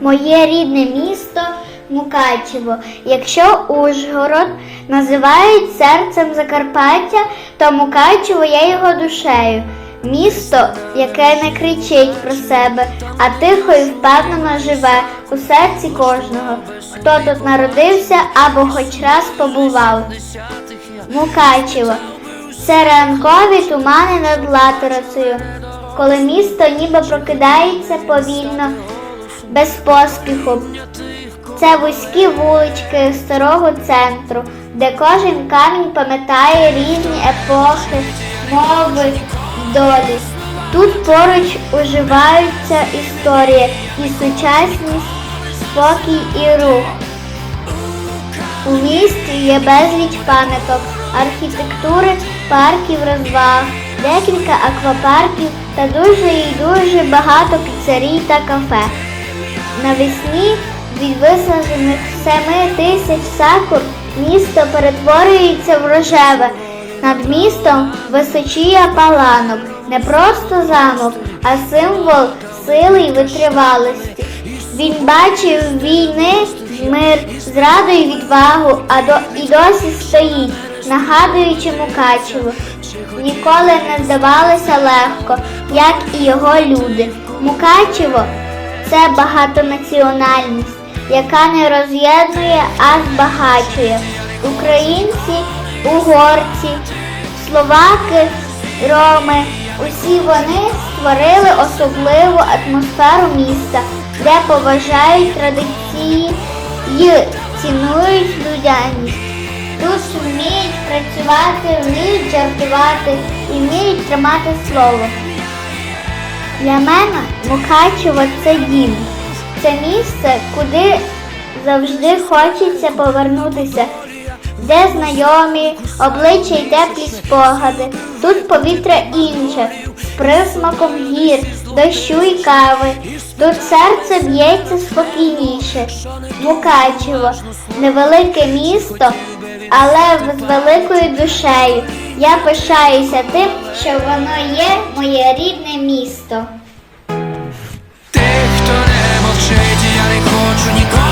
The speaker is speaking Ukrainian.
моє рідне місто Мукачево. Якщо Ужгород називають серцем Закарпаття, то Мукачево є його душею. Місто, яке не кричить про себе, а тихо і впевнено живе у серці кожного, хто тут народився або хоч раз побував. Мукачево. Це ранкові тумани над Латорицею, коли місто ніби прокидається повільно, без поспіху. Це вузькі вулички старого центру, де кожен камінь пам'ятає різні епохи, мови й долі. Тут поруч уживаються історія і сучасність, спокій і рух. У місті є безліч пам'яток, архітектури, парків розваг, декілька аквапарків та дуже і дуже багато піцерій та кафе. Навесні від висаджених семи тисяч сакур місто перетворюється в рожеве. Над містом височіє паланок, не просто замок, а символ сили й витривалості. Він бачив війни, мир, зраду й відвагу, а до і досі стоїть, нагадуючи Мукачево. Ніколи не здавалося легко, як і його люди. Мукачево це багатонаціональність, яка не роз'єднує, а збагачує. Українці, угорці, словаки, роми. Усі вони створили особливу атмосферу міста, де поважають традиції і цінують людяність. Тут вміють працювати, вміють жартувати і вміють тримати слово. Для мене Мукачево це дім. Це місце, куди завжди хочеться повернутися, де знайомі, обличчя й теплі спогади. Тут повітря інше, з присмаком гір, дощу й кави. Тут серце б'ється спокійніше. Мукачево невелике місто, але з великою душею. Я пишаюся тим, що воно є моє рідне місто. Тих, хто не мовчить, я не хочу нікого.